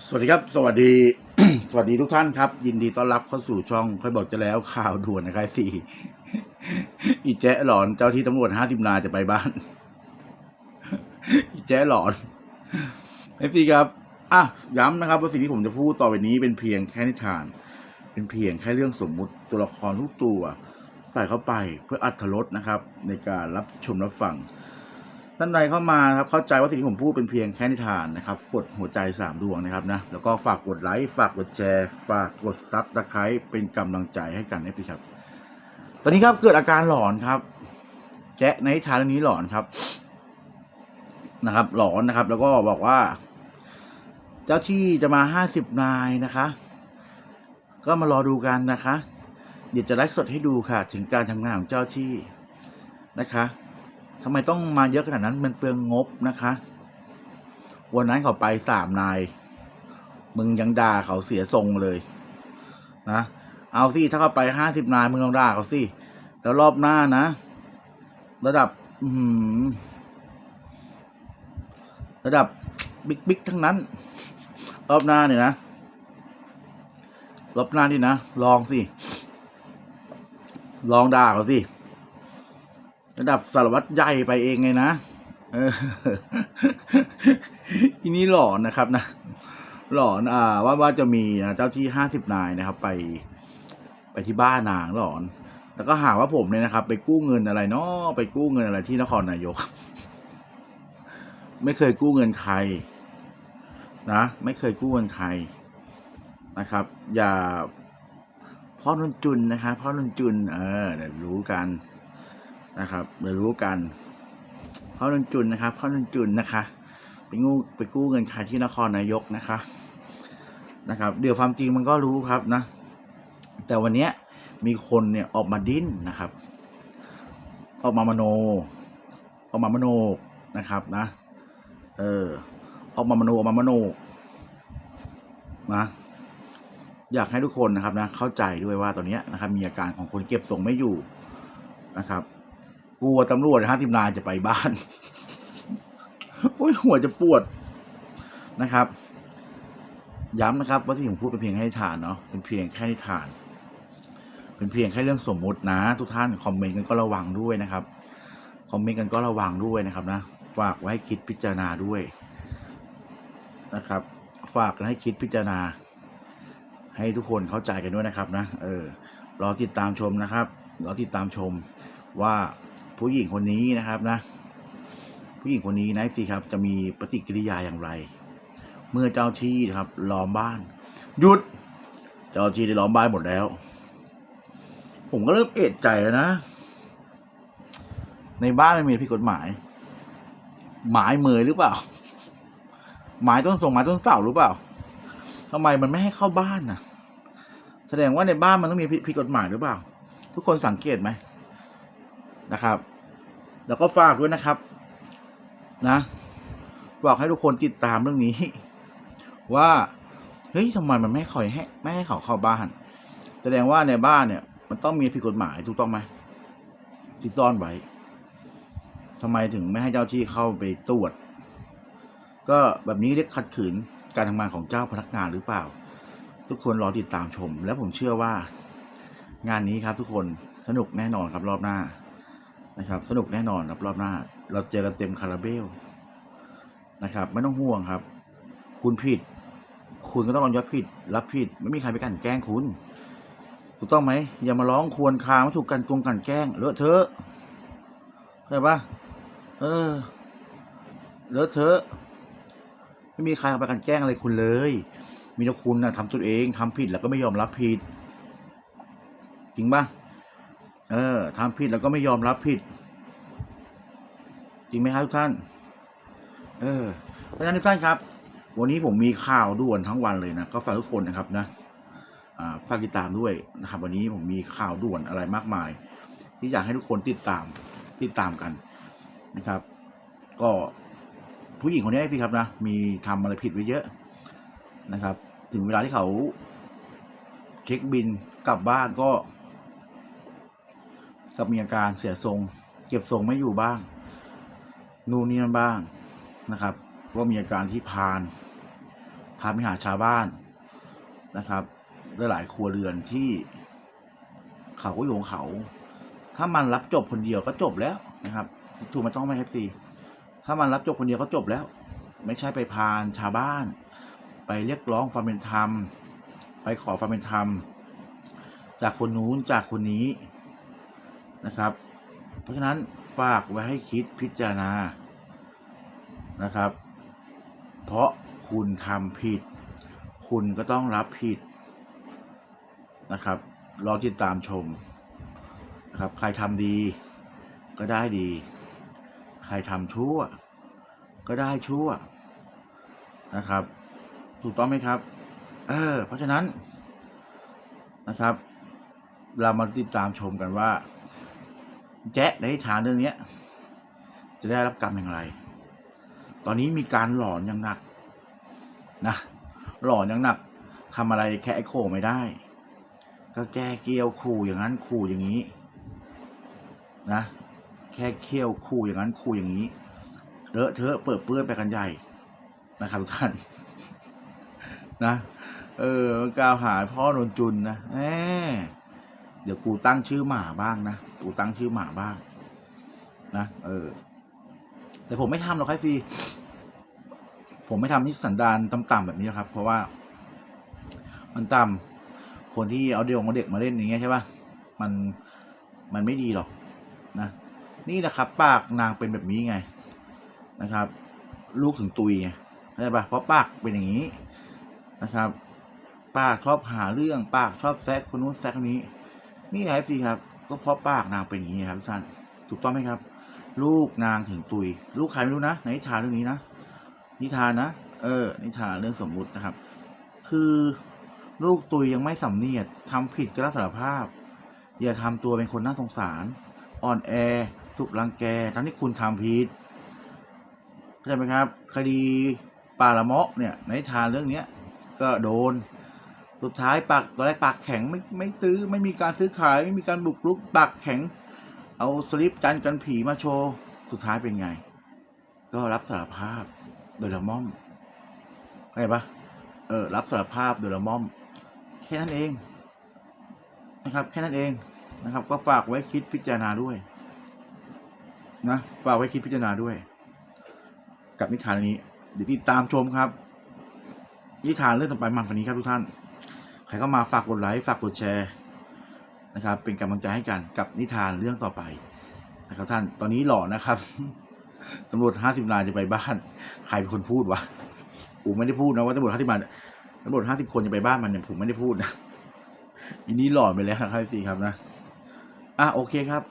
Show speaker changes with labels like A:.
A: สวัสดีครับ สวัสดีสวัสดีทุกท่านครับ ยินดีต้อนรับเข้าสู่ช่องค่อยบอกจะแล้วข่าวด่วนนะครับสี่อีแจ๊หลอนเจ้าที่ตำรวจห้าสิบนาจะไปบ้าน อีแจ๊หลอนเอฟซีครับอะย้ำนะครับว่าสิ่งที่ผมจะพูดต่อไปนี้เป็นเพียงแค่นิทาน เป็นเพียงแค่เรื่องสมมุติตัวละครทุกตัว ใส่เข้าไปเพื่ออัธรสนะครับ ในการรับชมรับฟัง ท่านใดเข้ามาครับเข้าใจว่าสิ่งที่ผมพูดเป็นเพียงแค่นิทานนะครับกดหัวใจสามดวงนะครับนะแล้วก็ฝากกดไลค์ฝากกดแชร์ ฝากกดซับตะไคร้เป็นกำลังใจให้กันนะพี่ครับ ตอนนี้ครับเกิดอาการหลอนครับ แจ๊ในทานเรื่องนี้หลอนครับนะครับ หลอนนะครับ แล้วก็บอกว่า เจ้าที่จะมาห้าสิบนายนะคะ ก็มารอดูกันนะคะ เดี๋ยวจะไลฟ์สดให้ดูค่ะ ถึงการทำงานของเจ้าที่นะคะ ทำไมต้องมาเยอะขนาดนั้นมันเปลืองงบนะคะ วันนั้นเขาไปสามนาย มึงยังด่าเขาเสียทรงเลยนะเอาสิถ้าเขาไปห้าสิบนายมึงลองด่าเขาสิแล้วรอบหน้านะ ระดับ อืระดับบิ๊กบิ๊กทั้งนั้น รอบหน้าเนี่ยนะ รอบหน้านี่นะ ลองสิ ลองด่าเขาสิ ระดับสารวัตรใหญ่ไปเองไงนะอีนี้หลอนนะครับนะ หลอนอ่าว่าว่าจะมีนะเจ้าที่ห้าสิบนายนะครับ ไป ไปที่บ้านนางหลอน แล้วก็หาว่าผมเนี่ยนะครับ ไปกู้เงินอะไรเนาะไปกู้เงินอะไรที่นครนายก ไม่เคยกู้เงินใคร นะ ไม่เคยกู้เงินใครนะครับ อย่าพ่อนนจุนนะครับพ่อนนจุน เออเดี๋ยวรู้กัน นะครับเดี๋ยวรู้กันพ่อนนจุนนะครับพ่อนนจุนนะคะไปงูไปกู้เงินใครที่นครนายกนะคะนะครับ เดี๋ยวความจริงมันก็รู้ครับนะ แต่วันนี้มีคนเนี่ยออกมาดิ้นนะครับ ออกมามโน ออกมามโนนะครับนะ เออ ออกมามโนออกมามโนนะอยากให้ทุกคนนะครับนะเข้าใจด้วยว่าตอนนี้นะครับ มีอาการของคนเก็บส่งไม่อยู่นะครับ กลัวตำรวจห้าสิบนายจะไปบ้าน โอ้ยหัวจะปวดนะครับ ย้ำนะครับ ว่าที่ผมพูดเป็นเพียงแค่นิทานเนาะเป็นเพียงแค่นิทาน เป็นเพียงแค่เรื่องสมมุตินะ ทุกท่านคอมเมนต์กันก็ระวังด้วยนะครับคอมเมนต์กันก็ระวังด้วยนะครับนะฝากไว้ให้คิดพิจารณาด้วยนะครับ ฝากกันให้คิดพิจารณา ให้ทุกคนเข้าใจกันด้วยนะครับนะเออรอติดตามชมนะครับรอติดตามชมว่า ผู้หญิงคนนี้นะครับนะ ผู้หญิงคนนี้นะสิครับ จะมีปฏิกิริยาอย่างไร เมื่อเจ้าที่นะครับล้อมบ้าน หยุด เจ้าที่ได้ล้อมบ้านหมดแล้ว ผมก็เริ่มเอะใจแล้วนะ ในบ้านมันมีผิดกฎหมาย หมายเมยหรือเปล่า หมายต้นส่งหมายต้นเสาหรือเปล่าทำไมมันไม่ให้เข้าบ้านน่ะ แสดงว่าในบ้านมันต้องมีผิดกฎหมายหรือเปล่า ทุกคนสังเกตไหมนะครับ แล้วก็ฝากด้วยนะครับ นะบอกให้ทุกคนติดตามเรื่องนี้ ว่าเฮ้ยทำไมมันไม่คอยให้ไม่ให้เขาเข้าบ้าน แสดงว่าในบ้านเนี่ย มันต้องมีผิดกฎหมายถูกต้องไหมที่ซ่อนไว้ทำไมถึงไม่ให้เจ้าที่เข้าไปตรวจ ก็แบบนี้เรียกขัดขืนการทำงานของเจ้าพนักงานหรือเปล่า ทุกคนรอติดตามชม และผมเชื่อว่า งานนี้ครับทุกคนสนุกแน่นอนครับรอบหน้า นะครับ สนุกแน่นอนครับรอบหน้า เราเจอกันเต็มคาราเบลนะครับ ไม่ต้องห่วงครับ คุณผิด คุณก็ต้องรับผิด รับผิด ไม่มีใครไปกันแกล้งคุณ ถูกต้องไหม อย่ามาร้องควรคางว่ถูกกันโกงกันแกล้งเลอะเทอะเข้าใจปะเออเลอะเทอะ ไม่มีใครไปกันแกล้งอะไรคุณเลย มีแต่คุณนะทำตัวเองทำผิดแล้วก็ไม่ยอมรับผิด จริงปะ เออทำผิดแล้วก็ไม่ยอมรับผิด จริงไหมครับทุกท่าน เออเพราะฉะนั้นทุกท่านครับ วันนี้ผมมีข่าวด่วนทั้งวันเลยนะก็ฝากทุกคนนะครับนะฝากติดตามด้วยนะครับ วันนี้ผมมีข่าวด่วนอะไรมากมาย ที่อยากให้ทุกคนติดตามติดตามกันนะครับ ก็ผู้หญิงคนนี้พี่ครับนะมีทำอะไรผิดไว้เยอะนะครับ ถึงเวลาที่เขาเช็คบินกลับบ้านก็ กับมีอาการเสียทรง เก็บทรงไม่อยู่บ้าง นู่นนี่นั่นบ้างนะครับก็มีอาการที่พาน พาไปหาชาวบ้านนะครับหลายๆครัวเรือนที่เขาก็อยู่ของเขา ถ้ามันรับจบคนเดียวก็จบแล้วนะครับ ถูกไหม่ต้องไมครับซีถ้ามันรับจบคนเดียวก็จบแล้ว ไม่ใช่ไปพานชาวบ้าน ไปเรียกร้องความเป็นธรรม ไปขอความเป็นธรรม จากคนนู้นจากคนนี้ นะครับ เพราะฉะนั้นฝากไว้ให้คิดพิจารณานะครับ เพราะคุณทำผิด คุณก็ต้องรับผิดนะครับรอติดตามชมนะครับ ใครทำดีก็ได้ดี ใครทำชั่ว ก็ได้ชั่วนะครับ ถูกต้องไหมครับ เออ เพราะฉะนั้นนะครับ เรามาติดตามชมกันว่า แจ๊ะในนิทานเรื่องนี้จะได้รับกรรมอย่างไร ตอนนี้มีการหลอนอย่างหนักนะหลอนอย่างหนักทำอะไรแค่ไอโคไม่ได้ ก็แก้เกี้ยวขู่อย่างนั้นขู่อย่างนี้นะแค่เคี่ยวขู่อย่างนั้นขู่อย่างนี้เลอะเทอะเปิดเปื้อนไปกันใหญ่นะครับทุกท่านนะเออกล่าวหาพ่อนนจุนนะแหมเดี๋ยวกูตั้งชื่อหมาบ้างนะ กูตั้งชื่อหมาบ้าง นะเออ แต่ผมไม่ทำหรอกครับฟีผมไม่ทำที่สันดานต่ำๆแบบนี้นะครับ เพราะว่า มันต่ำคนที่เอาเด็กเอาเด็กมาเล่นอย่างเงี้ยใช่ปะมันมันไม่ดีหรอกนะนี่นะครับ ปากนางเป็นแบบนี้ไงนะครับ ลูกถึงตุยไงเข้าใจปะเพราะปากเป็นอย่างนี้นะครับ ปากชอบหาเรื่อง ปากชอบแซกคนนู้นแซกคนนี้ นี่ไงสิครับ ก็เพราะปากนางเป็นอย่างนี้ครับทุกท่านถูกต้องไหมครับ ลูกนางถึงตุย ลูกใครไม่รู้นะในนิทานเรื่องนี้นะนิทานนะเออ นิทานเรื่องสมมุตินะครับ คือลูกตุยยังไม่สำเนียดทำผิดก็รับสารภาพ อย่าทำตัวเป็นคนน่าสงสาร อ่อนแอถูกรังแกทั้งที่คุณทำผิดเข้าใจไหมครับ คดีปาละเมาะเนี่ยในนิทานเรื่องเนี้ยก็โดน สุดท้ายปากตอนแรกปากแข็งไม่ไม่ซื้อไม่มีการซื้อขายไม่มีการบุกรุกปากแข็ง เอาสลิปกันกันผีมาโชว์สุดท้ายเป็นไง ก็รับสารภาพโดยละม่อมเข้าใจปะเออ รับสารภาพโดยละม่อม แค่นั้นเองนะครับ แค่นั้นเองนะครับ ก็ฝากไว้คิดพิจารณาด้วย นะฝากไว้คิดพิจารณาด้วย กับนิทานเรื่องนี้ เดี๋ยวติดตามชมครับนิทานเรื่องต่อไปมันฝันนี้ครับทุกท่าน ครเข้ามาฝากกดไลค์ฝากกดแชร์นะครับ เป็นกำลังใจให้กันกับนิทานเรื่องต่อไปนะครับท่านตอนนี้หล่อนะครับตำรวจห้าสิบนายจะไปบ้านใครเป็นคนพูดวะผมไม่ได้พูดนะว่าตำรวจห้าสิบนายตำรวจห้าสิบคนจะไปบ้านมันเนี่ยผมไม่ได้พูดนะอันนี้หล่อไปแล้วนะครับพี่ครับนะอะโอเคครับ